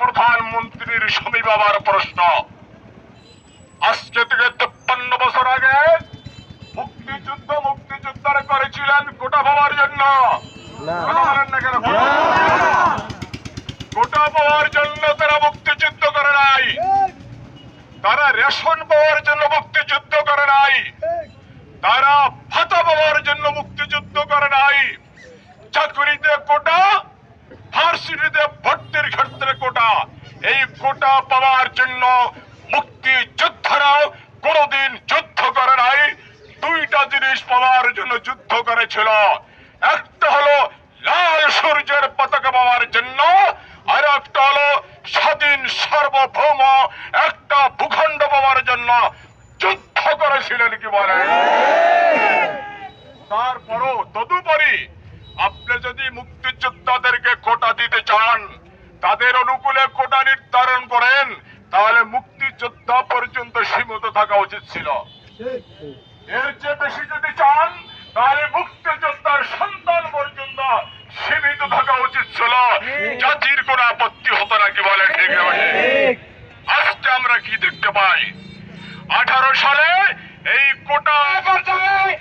প্রধানমন্ত্রীর স্বামী বাবার প্রশ্ন। আজকে থেকে তেপ্পান্ন বছর আগে মুক্তিযুদ্ধ মুক্তিযোদ্ধারা করেছিলেন গোটা পাওয়ার জন্য? গোটা পাওয়ার জন্য তারা মুক্তিযুদ্ধ করে নাই। তারা রেশন পাওয়ার জন্য মুক্তিযুদ্ধ করে নাই। তারা ভাতা পাওয়ার জন্য মুক্তিযুদ্ধ করে নাই। চাকরিতে কোটা ভার্সিটিতে ভর্তির ক্ষেত্রে কোটা এই কোটা পাওয়ার জন্য মুক্তিযোদ্ধারাও কোনদিন যুদ্ধ করে নাই। দুইটা জিনিস পাওয়ার জন্য যুদ্ধ করেছিল। একটা হলো লাল সূর্যের পতাকা পাওয়ার জন্য, আর একটা হলো স্বাধীন সার্বভৌম একটা ভূখণ্ড পাওয়ার জন্য যুদ্ধ করেছিলেন কি বলে তারপরও তদুপরি আপনি যদি মুক্তিযোদ্ধাদেরকে কোটা দিতে চান তাদের অনুকূলে কোটা নির্ধারণ করেন, তাহলে মুক্তিযোদ্ধা পর্যন্ত সীমিত থাকা উচিত ছিল। এর চেয়ে বেশি যদি চান, তাহলে মুক্তিযোদ্ধার সন্তান পর্যন্ত সীমিত থাকা উচিত ছিল। জাতির কোন আপত্তি হতো না কি বলে ঠিক ঠিক? আজকে আমরা কি দেখতে পাই? আঠারো সালে এই কোটা পর্যায়ে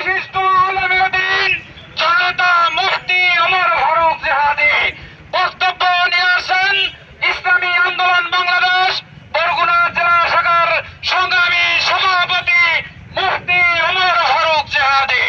বিশিষ্ট আলমেদিন জনতা মুফতি অমর ফারুক জেহাদি। বক্তব্য নিয়ে আসেন ইসলামী আন্দোলন বাংলাদেশ, বরগুনা জেলা শাখার সংগ্রামী সভাপতি মুফতি অমর ফারুক জেহাদি।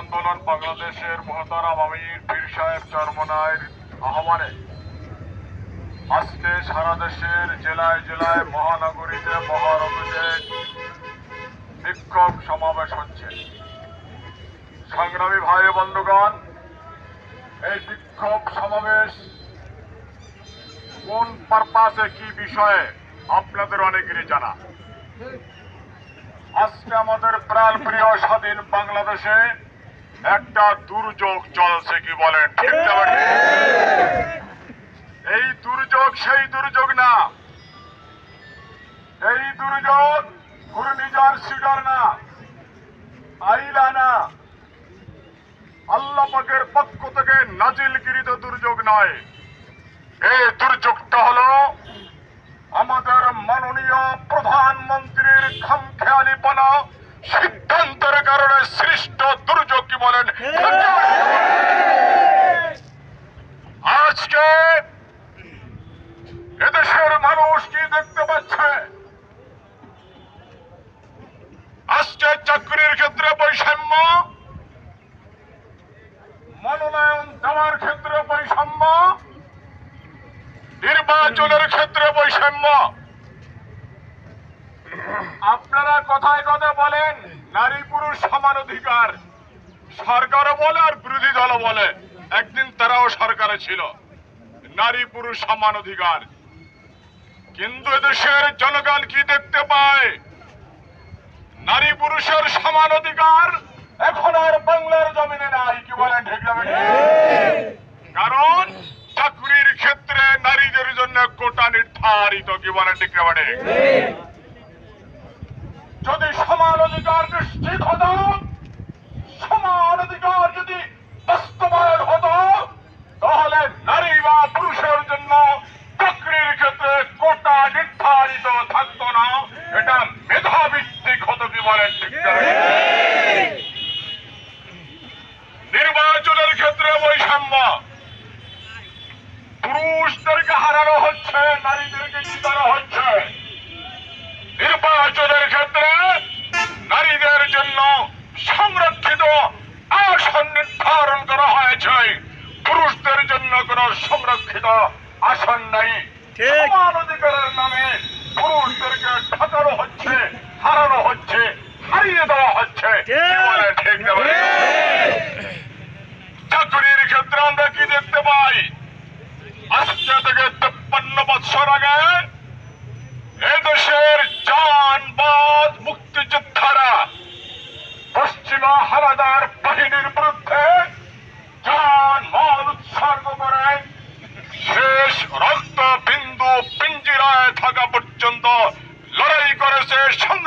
আন্দোলন বাংলাদেশের মহতারাম আমির পীর সাহেব চরমনায়ের আহ্বানে আজকে সারা দেশের জেলায় জেলায় মহানগরীতে মহানগরীতে বিক্ষোভ সমাবেশ হচ্ছে। সংগ্রামী ভাই বন্ধুগণ এই বিক্ষোভ সমাবেশ কোন পারপাসে কি বিষয়ে আপনাদের অনেকেরই জানা। আজকে আমাদের প্রাণ প্রিয় স্বাধীন বাংলাদেশে একটা দুর্যোগ চলছে কি বলেন? ঠিক না এই দুর্যোগ সেই দুর্যোগ না। এই দুর্যোগ ঘূর্ণিঝড় সিডর না, আইলা না। আল্লাহ পাকের পক্ষ থেকে নাজিলকৃত দুর্যোগ নয়। এই দুর্যোগটা হলো আমাদের মাননীয় প্রধানমন্ত্রীর খামখেয়ালিপনা সিদ্ধান্তের কারণে সৃষ্ট দুর্যোগ কি বলেন আজকে এদেশের মানুষ কি দেখতে পাচ্ছে আজকে চাকরির ক্ষেত্রে বৈষম্য মনোনয়ন দেওয়ার ক্ষেত্রে বৈষম্য নির্বাচনের ক্ষেত্রে বৈষম্য আপনারা কথায় কথা বলেন নারী পুরুষ সমান অধিকার। সরকারও বলে আর বিরোধী দলও বলে। একদিন তারাও সরকারে ছিল। নারী পুরুষ সমান অধিকার। কিন্তু এদেশের জনগণ কি দেখতে পায়? নারী পুরুষের সমান অধিকার এখন আর বাংলার জমিনে নাই, কি বলেন কারণ চাকরির ক্ষেত্রে নারীদের জন্য কোটা নির্ধারিত, কি বলেন ঠিক? যদি সমান অধিকার নিশ্চিত হতো, সমান অধিকার যদি বাস্তবায়ন হতো, তাহলে নারী বা পুরুষের জন্য চাকরির ক্ষেত্রে কোটা নির্ধারিত থাকতো না। এটা মেধাভিত্তিক হতো কি বলেন নির্বাচনের ক্ষেত্রে বৈষম্য। পুরুষদেরকে হারানো হচ্ছে, নারীদেরকে জিতানো হচ্ছে নির্বাচনের ক্ষেত্রে নারীদের জন্য সংরক্ষিত আসন নির্ধারণ করা হয়েছে পুরুষদের জন্য কোন সংরক্ষিত আসন নাই। সমান অধিকারের নামে পুরুষদেরকে ঠকানো হচ্ছে হারানো হচ্ছে হারিয়ে দেওয়া হচ্ছে? চাকরির ক্ষেত্রে আমরা কি দেখতে পাই? আজকে থেকে তেপ্পান্ন বছর আগে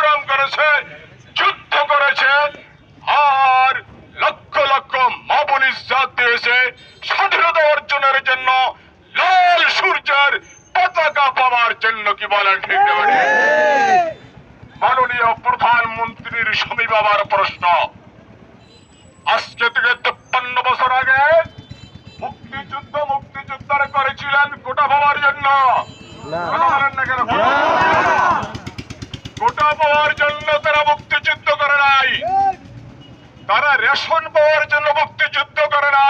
সংগ্রাম করেছে যুদ্ধ করেছে আর লক্ষ লক্ষ মাবুল জাত দিয়েছে স্বাধীনতা অর্জনের জন্য লাল সূর্যের পতাকা পাওয়ার জন্য কি বলেন ঠিক মাননীয় প্রধানমন্ত্রীর স্বামী বাবার প্রশ্ন। আজকে থেকে তেপ্পান্ন বছর আগে মুক্তিযুদ্ধ মুক্তিযুদ্ধ করেছিলেন গোটা পাওয়ার জন্য। না। কেন তারা তারা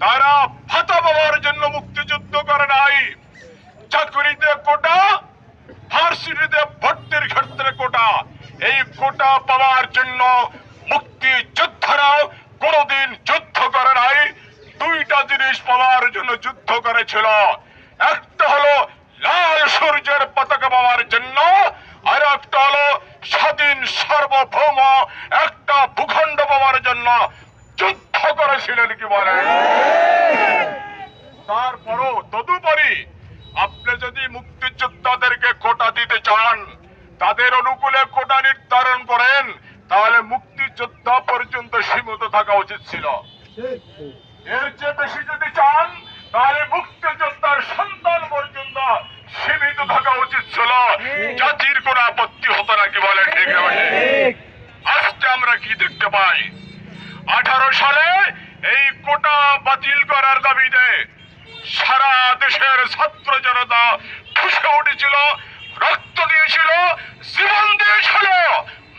তারা ভাতা মুক্তিযুদ্ধ মুক্তিযোদ্ধারাও কোনদিন যুদ্ধ করে নাই। দুইটা জিনিস পাওয়ার জন্য যুদ্ধ করেছিল। একটা হলো লাল সূর্যের পতাকা পাওয়ার জন্য একটা স্বাধীন সার্বভৌম একটা ভূখণ্ড পাওয়ার জন্য যুদ্ধ করেছিলেন কি বলেন তারপরও তদুপরি আপনি যদি মুক্তিযোদ্ধাদেরকে কোটা দিতে চান, তাদের অনুকূলে কোটা নির্ধারণ করেন, তাহলে মুক্তিযোদ্ধা পর্যন্ত সীমিত থাকা উচিত ছিল এর চেয়ে বেশি যদি চান তাহলে মুক্তিযোদ্ধার সন্তান পর্যন্ত সীমিত থাকা উচিত ছিল জাতির কোন আপত্তি হতো না কি বলে ঠিক না বেঠিক? আজকে আমরা কি দেখতে পাই আঠারো সালে এই কোটা বাতিল করার দাবিতে সারা দেশের ছাত্র জনতা ফুসে উঠেছিল রক্ত দিয়েছিল জীবন দিয়েছিল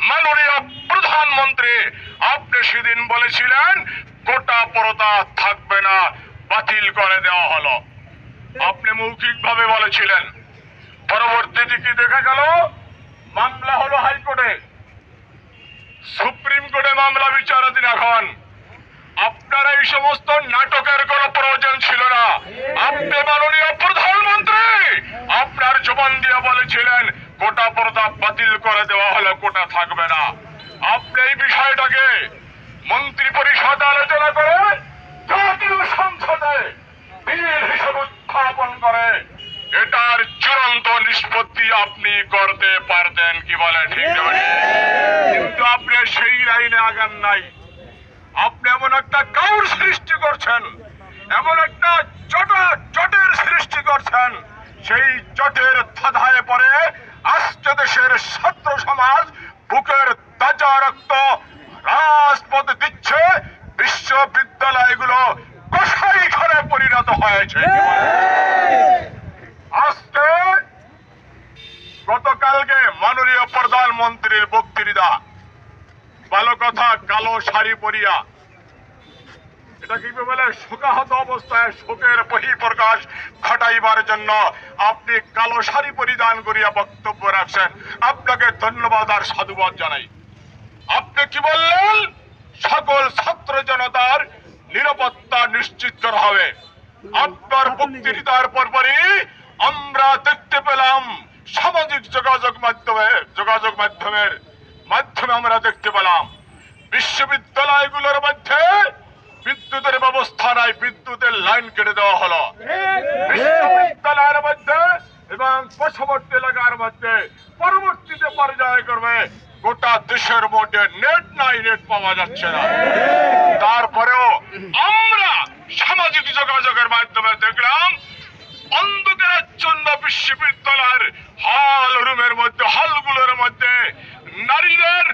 মাননীয় প্রধানমন্ত্রী আপনি সেদিন বলেছিলেন কোটা পরতা থাকবে না, বাতিল করে দেওয়া হলো। আপনি মৌখিকভাবে বলেছিলেন। পরবর্তীতে কি দেখা গেল? মামলা হলো হাইকোর্টে। সুপ্রিম কোর্টে মামলা বিচারাধীন এখন। আপনার এই সমস্ত নাটকের কোন প্রয়োজন ছিল না। আপনি মাননীয় প্রধানমন্ত্রী! আপনার জবান দিয়ে বলেছিলেন কোটা প্রতাপ বাতিল করে দেওয়া হলে কোটা থাকবে না। আপনি এই বিষয়টাকে মন্ত্রী পরিষদ আলোচনা করে, জাতীয় সংসদে বিল হিসেবে উত্থাপন করে। এটার চূড়ান্ত নিষ্পত্তি আপনি করতে পারতেন কি বলে, ঠিক কিন্তু আপনি সেই লাইনে আগান নাই। আপনি এমন একটা কাউর সৃষ্টি করছেন, এমন একটা জটা জটের সৃষ্টি করছেন, সেই জটের ধাঁধায় পড়ে আজকে দেশের ছাত্র সমাজ বুকের তাজা রক্ত রাজপথ দিচ্ছে বিশ্ববিদ্যালয়গুলো ঘরে পরিণত হয়েছে। আজকে গতকালকে মাননীয় প্রধানমন্ত্রীর বক্তৃতা ভালো কথা কালো শাড়ি পরিয়া। এটা কি বলে? শোকাহত অবস্থায় শোকের বহিঃপ্রকাশ ঘটাইবার জন্য আপনি কালো শাড়ি পরিধান করিয়া বক্তব্য রাখছেন। আপনাকে ধন্যবাদ আর সাধুবাদ জানাই। আপনি কি বললেন? সকল ছাত্র জনতার নিরাপত্তা নিশ্চিত করা হবে। আপনার বক্তৃতার পরপরই আমরা দেখতে পেলাম সামাজিক যোগাযোগ মাধ্যমে যোগাযোগ মাধ্যমের মাধ্যমে আমরা দেখতে পেলাম। বিশ্ববিদ্যালয়গুলোর মধ্যে বিদ্যুতের ব্যবস্থা নাই বিদ্যুতের লাইন কেটে দেওয়া হলো। বিশ্ববিদ্যালয়ের মধ্যে এবং পার্শ্ববর্তী এলাকার মধ্যে পরবর্তীতে পর্যায়ে করবে গোটা দেশের মধ্যে নেট নাই নেট পাওয়া যাচ্ছে না। তারপরেও আমরা সামাজিক যোগাযোগের মাধ্যমে দেখলাম, অন্ধকারের জন্য বিশ্ববিদ্যালয়ের হল রুমের মধ্যে হলগুলোর মধ্যে নারীদের,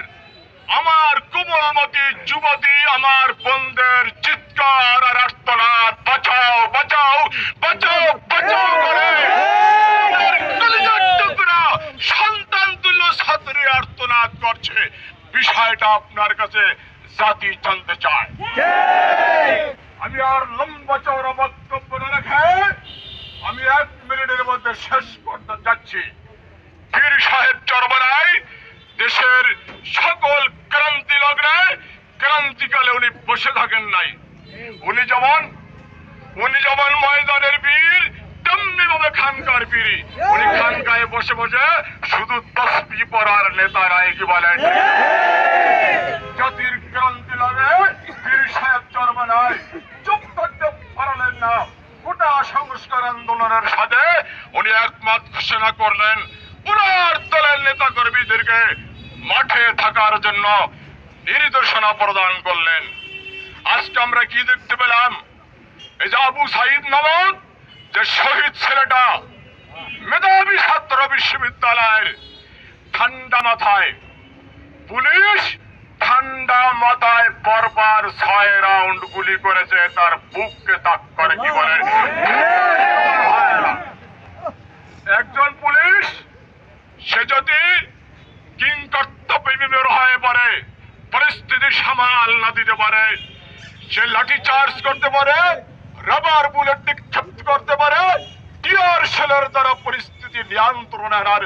আমার কোমলমতি যুবতী, আমার বন্ধের চিৎকার আর আর্তনাদ, বাঁচাও বাঁচাও বাঁচাও বাঁচাও করে তার কলিজার টুকরা সন্তান তুল্য ছাত্রী আর্তনাদ করছে। বিষয়টা আপনার কাছে জাতি জানতে চায়। আমি আর লম্বা চওড়া বক্তব্য না রেখে আমি এক মিনিটের মধ্যে শেষ করতে যাচ্ছি। পীর সাহেব চরমনায় দেশের সকল ক্রান্তি লগ্নে ক্রান্তিকালে উনি বসে থাকেন নাই। উনি যেমন উনি যেমন ময়দানের বীর তেমনি ভাবে খানকার বীর উনি খানকায় বসে বসে শুধু তসবি পড়ার নেতারাই কি বলেন। জাতির ক্রান্তি লাগে বীর সাহেব চরমনায় চুপ করতে পারলেন না। গোটা সংস্কার আন্দোলনের সাথে উনি একমত ঘোষণা করলেন উনার দলের নেতা কর্মীদেরকে মাঠে থাকার জন্য নির্দেশনা প্রদান করলেন। আজকে আমরা কি দেখতে পেলাম? এই যে আবু সাইদ নামক যে শহীদ ছেলেটা মেধাবী ছাত্র বিশ্ববিদ্যালয়ের ঠান্ডা মাথায়, পুলিশ ঠান্ডা মাথায় পরবার ছয় রাউন্ড গুলি করেছে, তার বুককে তাক করে কি বলে? একজন পুলিশ, সে যদি কিং কর্তব্যের হয়ে পারে পরিস্থিতি সামাল না দিতে পারে, সে লাঠি চার্জ করতে পারে, রাবার বুলেট নিক্ষেপ করতে পারে টিয়ার সেলের দ্বারা পরিস্থিতি নিয়ন্ত্রণ আনার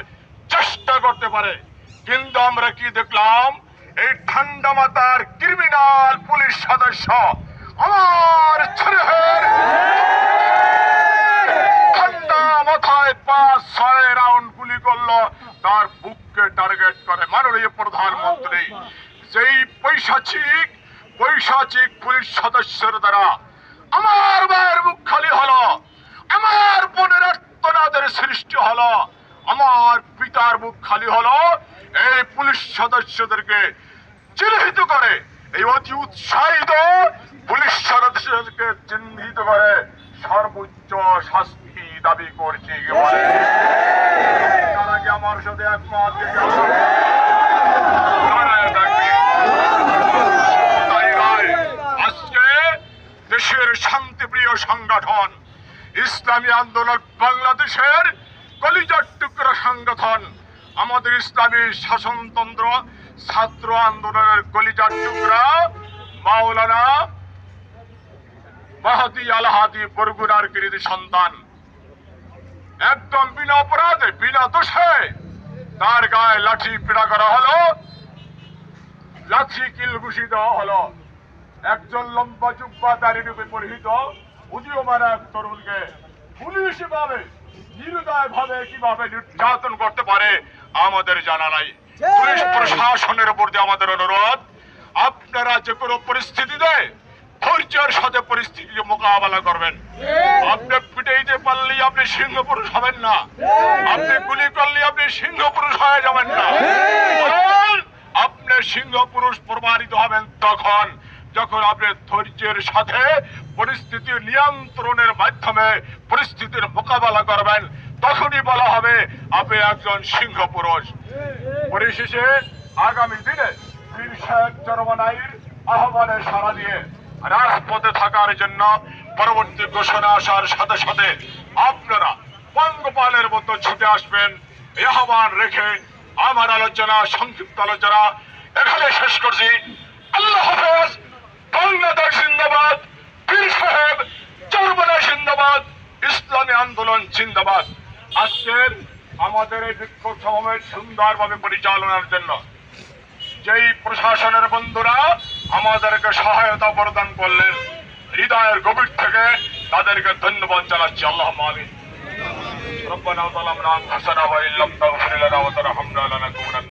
চেষ্টা করতে পারে। কিন্তু আমরা কি দেখলাম? এই ঠান্ডা মাতার ক্রিমিনাল পুলিশ সদস্য আমার ছেলের ঠান্ডা মাথায় পাঁচ, ছয় রাউন্ড গুলি করল, তার বুককে টার্গেট করে মাননীয় প্রধানমন্ত্রী। যেই পৈশাচিক পৈশাচিক পুলিশ সদস্যের দ্বারা আমার মায়ের মুখ খালি হলো। আমার বোনের আত্মনাদের সৃষ্টি হলো, আমার পিতার মুখ খালি হলো, এই পুলিশ সদস্যদেরকে চিহ্নিত করে, এই অতি উৎসাহিত পুলিশ সদস্যদেরকে চিহ্নিত করে সর্বোচ্চ শাস্তি দাবি করছি কি আমার সাথে একমত? আজকে দেশের শান্তিপ্রিয় সংগঠন ইসলামী আন্দোলন বাংলাদেশের কলিজার টুকরা সংগঠন। আমাদের ইসলামী শাসনতন্ত্র ছাত্র আন্দোলনের কলিজার টুকরা মাওলানা মাহাদি আলহাদি বরগুনার কৃতি সন্তান। একদম বিনা অপরাধে, বিনা দোষে তার গায়ে লাঠি পীড়া করা হলো। লাঠি কিল ঘুষি দেওয়া হলো। একজন লম্বা জুব্বা দাড়ি রূপে পরিহিত উদীয়মান এক তরুণকে পুলিশ ভাবে নিরুদয় ভাবে কীভাবে নির্যাতন করতে পারে আমাদের জানা নাই। পুলিশ প্রশাসনের উপর দিয়ে আমাদের অনুরোধ আপনারা যে কোনো পরিস্থিতিতে ধৈর্যের সাথে পরিস্থিতিকে মোকাবেলা করবেন। আপনি পিটাইতে পারলেই আপনি সিংহ পুরুষ হবেন না। আপনি গুলি করলে আপনি সিংহ পুরুষ হয়ে যাবেন না। আপনি সিংহ পুরুষ প্রমাণিত হবেন তখন। যখন আপনি ধৈর্যের সাথে পরিস্থিতি নিয়ন্ত্রণের মাধ্যমে পরিস্থিতির মোকাবেলা করবেন, তখনই বলা হবে, আপনি একজন সিংহ পুরুষ। পরিশেষে আগামী দিনে পীর আহ্বানে সাড়া দিয়ে রাজপথে থাকার জন্য পরবর্তী ঘোষণা আসার সাথে সাথে আপনারা পঙ্গপালের মতো ছুটে আসবেন। আহ্বান রেখে আমার আলোচনা, সংক্ষিপ্ত আলোচনা এখানে শেষ করছি। আল্লাহ হাফেজ! বাংলাদেশ জিন্দাবাদ পীর সাহেব চরমানাই জিন্দাবাদ ইসলামী আন্দোলন জিন্দাবাদ আজকের আমাদের এই বিক্ষোভ সমাবেশ সুন্দরভাবে পরিচালনার জন্য যেই প্রশাসনের বন্ধুরা আমাদেরকে সহায়তা প্রদান করলেন হৃদয়ের গভীর থেকে তাদেরকে ধন্যবাদ জানাচ্ছি আল্লাহ আমিন ربنا ظلمنا انفسنا وان لم تغفر لنا وترحمنا لنكونن